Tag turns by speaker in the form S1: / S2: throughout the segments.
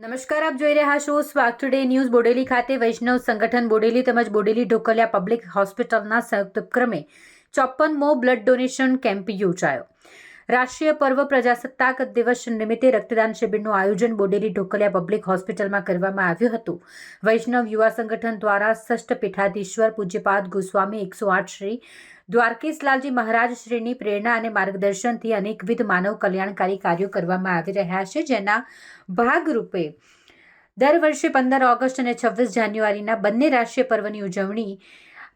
S1: નમસ્કાર, આપ જોઈ રહ્યા છો સ્વાગ ટુડે ન્યૂઝ બોડેલી ખાતે વૈષ્ણવ સંગઠન બોડેલી તેમજ બોડેલી ઢોકલિયા પબ્લિક હોસ્પિટલના સંયુક્ત ઉપક્રમે ચોપ્પનમો બ્લડ ડોનેશન કેમ્પ યોજાયો. રાષ્ટ્રીય પર્વ પ્રજાસત્તાક દિવસ નિમિત્તે રક્તદાન શિબિરનું આયોજન બોડેલી ઢોકલિયા પબ્લિક હોસ્પિટલમાં કરવામાં આવ્યું હતું. વૈષ્ણવ યુવા સંગઠન દ્વારા ષષ્ઠ પીઠાધીશ્વર પૂજ્યપાદ ગોસ્વામી એકસો આઠ શ્રી દ્વારકેશલાલજી મહારાજ શ્રીની પ્રેરણા અને માર્ગદર્શનથી અનેકવિધ માનવ કલ્યાણકારી કાર્યો કરવામાં આવી રહ્યા છે, જેના ભાગરૂપે દર વર્ષે પંદર ઓગસ્ટ અને છવ્વીસ જાન્યુઆરીના બંને રાષ્ટ્રીય પર્વની ઉજવણી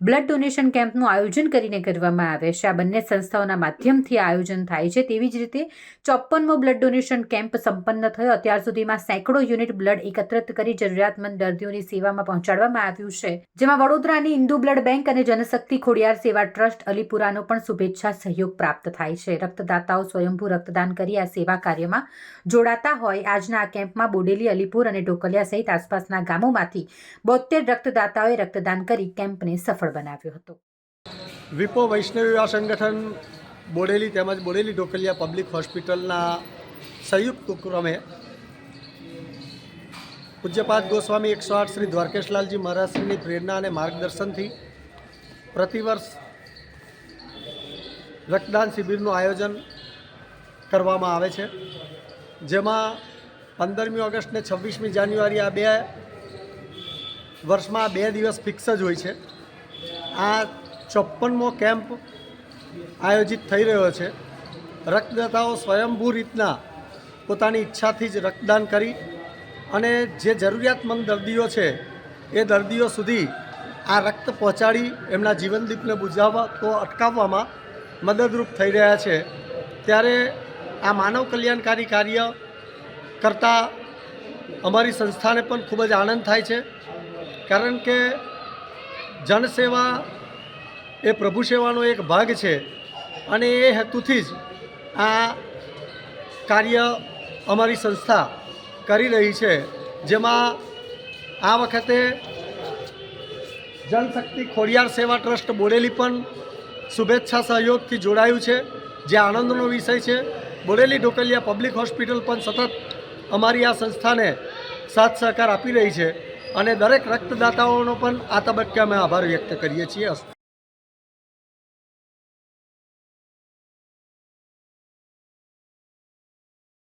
S1: બ્લડ ડોનેશન કેમ્પનું આયોજન કરીને કરવામાં આવે છે. આ બંને સંસ્થાઓના માધ્યમથી આયોજન થાય છે. તેવી જ રીતે ચોપ્પનમો બ્લડ ડોનેશન કેમ્પ સંપન્ન થયો. અત્યાર સુધીમાં સેંકડો યુનિટ બ્લડ એકત્રિત કરી જરૂરિયાતમંદ દર્દીઓની સેવામાં પહોંચાડવામાં આવ્યું છે. જેમાં વડોદરાની ઇન્દુ બ્લડ બેંક અને જનશક્તિ ખોડિયાર સેવા ટ્રસ્ટ અલીપુરાનો પણ શુભેચ્છા સહયોગ પ્રાપ્ત થાય છે. રક્તદાતાઓ સ્વયંભૂ રક્તદાન કરી આ સેવા કાર્યમાં જોડાતા હોય. આજના આ કેમ્પમાં બોડેલી, અલીપુર અને ઢોકલિયા સહિત આસપાસના ગામોમાંથી બોતેર રક્તદાતાઓએ રક્તદાન કરી કેમ્પને સફળ બનાવ્યો હતો.
S2: વિપો વૈષ્ણવ યુવા સંગઠન બોડેલી તેમજ બોડેલી ઢોકલિયા પબ્લિક હોસ્પિટલના સંયુક્ત ઉપક્રમે પૂજ્યપાદ ગોસ્વામી એકસો આઠ શ્રી દ્વારકેશલાલજી મહારાજશ્રીની પ્રેરણા અને માર્ગદર્શનથી પ્રતિવર્ષ રક્તદાન શિબિરનું આયોજન કરવામાં આવે છે. જેમાં પંદરમી ઓગસ્ટ ને છવ્વીસમી જાન્યુઆરી આ બે વર્ષમાં બે દિવસ ફિક્સ જ હોય છે. આ ચોપ્પનમો કેમ્પ આયોજિત થઈ રહ્યો છે. રક્તદાતાઓ સ્વયંભૂ રીતના પોતાની ઈચ્છાથી જ રક્તદાન કરી અને જે જરૂરિયાતમંદ દર્દીઓ છે, એ દર્દીઓ સુધી આ રક્ત પહોંચાડી એમના જીવનદીપને બુઝાવવા તો અટકાવવામાં મદદરૂપ થઈ રહ્યા છે. ત્યારે આ માનવ કલ્યાણકારી કાર્ય કરતાં અમારી સંસ્થાને પણ ખૂબ જ આનંદ થાય છે. કારણ કે જનસેવા એ પ્રભુ સેવાનો એક ભાગ છે અને એ હેતુથી જ આ કાર્ય અમારી સંસ્થા કરી રહી છે, જેમાં આ વખતે જનશક્તિ ખોડિયાર સેવા ટ્રસ્ટ બોડેલી પણ શુભેચ્છા સહયોગથી જોડાયું છે, જે આનંદનો વિષય છે. બોડેલી ઢોકલિયા પબ્લિક હોસ્પિટલ પણ સતત અમારી આ સંસ્થાને સાથ સહકાર આપી રહી છે. અને દરેક રક્તદાતાઓનો પણ આ તબક્કે અમે આભાર વ્યક્ત કરીએ છીએ.